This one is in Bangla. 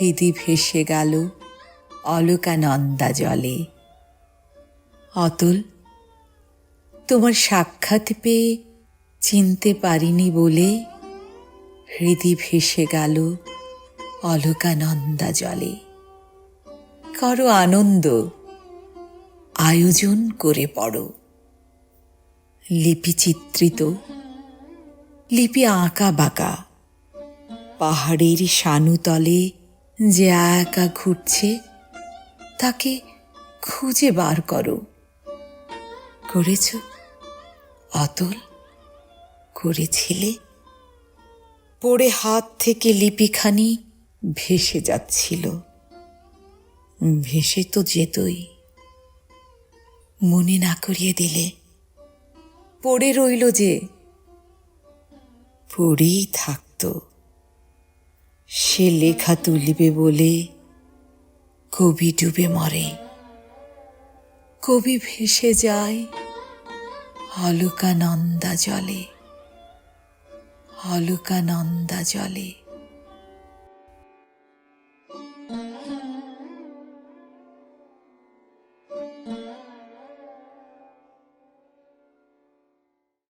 হৃদি ভেসে গেল অলকানন্দা জলে। অতুল, তোমার সাক্ষাৎ পেয়ে চিনতে পারিনি বলে হৃদি ভেসে গেল অলকানন্দা জলে। করো আনন্দ, আয়োজন করে পড়ো। লিপি চিত্রিত, লিপি আঁকা বাঁকা, পাহাড়ের শানুতলে যে একা ঘুরছে, তাকে খুঁজে বার করো। করেছ? অতল করেছিলে? পড়ে হাত থেকে লিপিখানি ভেসে যাচ্ছিল। ভেসে তো যেতই। মনে না করিয়ে দিলে। পড়ে রইল যে, পড়েই থাকতো। সে লেখা তুলিবে বলে কবি ডুবে মরে। কবি ভেসে যায় অলকানন্দা জলে অলকানন্দা জলে।